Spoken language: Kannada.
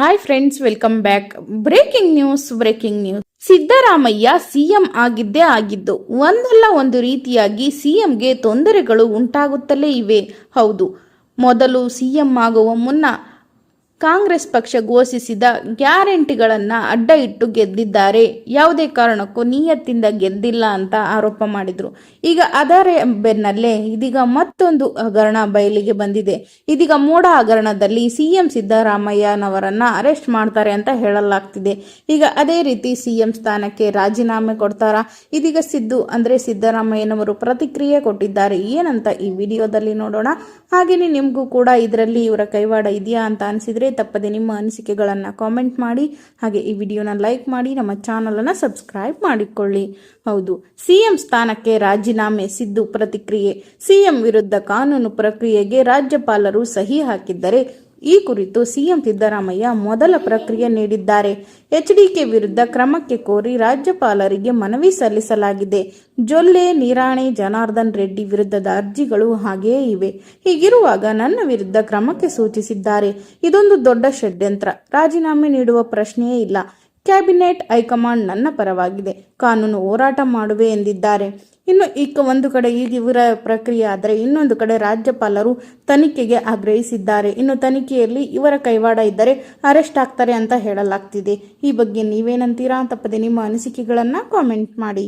Hi friends welcome back breaking news breaking news Siddaramaiah CM ಆಗಿದ್ದೇ ಆಗಿದ್ದು, ಒಂದಲ್ಲ ಒಂದು ರೀತಿಯಾಗಿ ಸಿಎಂಗೆ ತೊಂದರೆಗಳು ಉಂಟಾಗುತ್ತಲೇ ಇವೆ. ಹೌದು, ಮೊದಲು ಸಿಎಂ ಆಗುವ ಮುನ್ನ ಕಾಂಗ್ರೆಸ್ ಪಕ್ಷ ಘೋಷಿಸಿದ ಗ್ಯಾರಂಟಿಗಳನ್ನು ಅಡ್ಡ ಇಟ್ಟು ಗೆದ್ದಿದ್ದಾರೆ. ಯಾವುದೇ ಕಾರಣಕ್ಕೂ ನಿಯತ್ತಿಂದ ಗೆದ್ದಿಲ್ಲ ಅಂತ ಆರೋಪ ಮಾಡಿದರು. ಈಗ ಅದರ ಬೆನ್ನಲ್ಲೇ ಇದೀಗ ಮತ್ತೊಂದು ಹಗರಣ ಬಯಲಿಗೆ ಬಂದಿದೆ. ಇದೀಗ ಮೋಡ ಹಗರಣದಲ್ಲಿ ಸಿಎಂ ಸಿದ್ದರಾಮಯ್ಯನವರನ್ನ ಅರೆಸ್ಟ್ ಮಾಡ್ತಾರೆ ಅಂತ ಹೇಳಲಾಗ್ತಿದೆ. ಈಗ ಅದೇ ರೀತಿ ಸಿಎಂ ಸ್ಥಾನಕ್ಕೆ ರಾಜೀನಾಮೆ ಕೊಡ್ತಾರಾ? ಇದೀಗ ಸಿದ್ದು ಅಂದರೆ ಸಿದ್ದರಾಮಯ್ಯನವರು ಪ್ರತಿಕ್ರಿಯೆ ಕೊಟ್ಟಿದ್ದಾರೆ. ಏನಂತ ಈ ವಿಡಿಯೋದಲ್ಲಿ ನೋಡೋಣ. ಹಾಗೆಯೇ ನಿಮಗೂ ಕೂಡ ಇದರಲ್ಲಿ ಇವರ ಕೈವಾಡ ಇದೆಯಾ ಅಂತ ಅನಿಸಿದ್ರೆ ತಪ್ಪದೆ ನಿಮ್ಮ ಅನಿಸಿಕೆಗಳನ್ನು ಕಾಮೆಂಟ್ ಮಾಡಿ, ಹಾಗೆ ಈ ವಿಡಿಯೋನ ಲೈಕ್ ಮಾಡಿ, ನಮ್ಮ ಚಾನಲನ್ನು ಸಬ್ಸ್ಕ್ರೈಬ್ ಮಾಡಿಕೊಳ್ಳಿ. ಹೌದು, ಸಿಎಂ ಸ್ಥಾನಕ್ಕೆ ರಾಜೀನಾಮೆ ಸಿದ್ದು ಪ್ರತಿಕ್ರಿಯೆ. ಸಿಎಂ ವಿರುದ್ಧ ಕಾನೂನು ಪ್ರಕ್ರಿಯೆಗೆ ರಾಜ್ಯಪಾಲರು ಸಹಿ ಹಾಕಿದ್ದರೆ ಈ ಕುರಿತು ಸಿಎಂ ಸಿದ್ದರಾಮಯ್ಯ ಮೊದಲ ಪ್ರಕ್ರಿಯೆ ನೀಡಿದ್ದಾರೆ. ಎಚ್ಡಿಕೆ ವಿರುದ್ಧ ಕ್ರಮಕ್ಕೆ ಕೋರಿ ರಾಜ್ಯಪಾಲರಿಗೆ ಮನವಿ ಸಲ್ಲಿಸಲಾಗಿದೆ. ಜೊಲ್ಲೆ, ನಿರಾಣೆ, ಜನಾರ್ದನ್ ರೆಡ್ಡಿ ವಿರುದ್ಧದ ಅರ್ಜಿಗಳು ಹಾಗೆಯೇ ಇವೆ. ಹೀಗಿರುವಾಗ ನನ್ನ ವಿರುದ್ಧ ಕ್ರಮಕ್ಕೆ ಸೂಚಿಸಿದ್ದಾರೆ. ಇದೊಂದು ದೊಡ್ಡ ಷಡ್ಯಂತ್ರ. ರಾಜೀನಾಮೆ ನೀಡುವ ಪ್ರಶ್ನೆಯೇ ಇಲ್ಲ. ಕ್ಯಾಬಿನೆಟ್ ಹೈಕಮಾಂಡ್ ನನ್ನ ಪರವಾಗಿದೆ. ಕಾನೂನು ಹೋರಾಟ ಮಾಡುವೆ ಎಂದಿದ್ದಾರೆ. ಇನ್ನು ಈಗ ಒಂದು ಕಡೆ ಈಗ ಇವರ ಪ್ರಕ್ರಿಯೆ ಆದರೆ ಇನ್ನೊಂದು ಕಡೆ ರಾಜ್ಯಪಾಲರು ತನಿಖೆಗೆ ಆಗ್ರಹಿಸಿದ್ದಾರೆ. ಇನ್ನು ತನಿಖೆಯಲ್ಲಿ ಇವರ ಕೈವಾಡ ಇದ್ದರೆ ಅರೆಸ್ಟ್ ಆಗ್ತಾರೆ ಅಂತ ಹೇಳಲಾಗ್ತಿದೆ. ಈ ಬಗ್ಗೆ ನೀವೇನಂತೀರಾ ತಪ್ಪದೆ ನಿಮ್ಮ ಅನಿಸಿಕೆಗಳನ್ನು ಕಾಮೆಂಟ್ ಮಾಡಿ.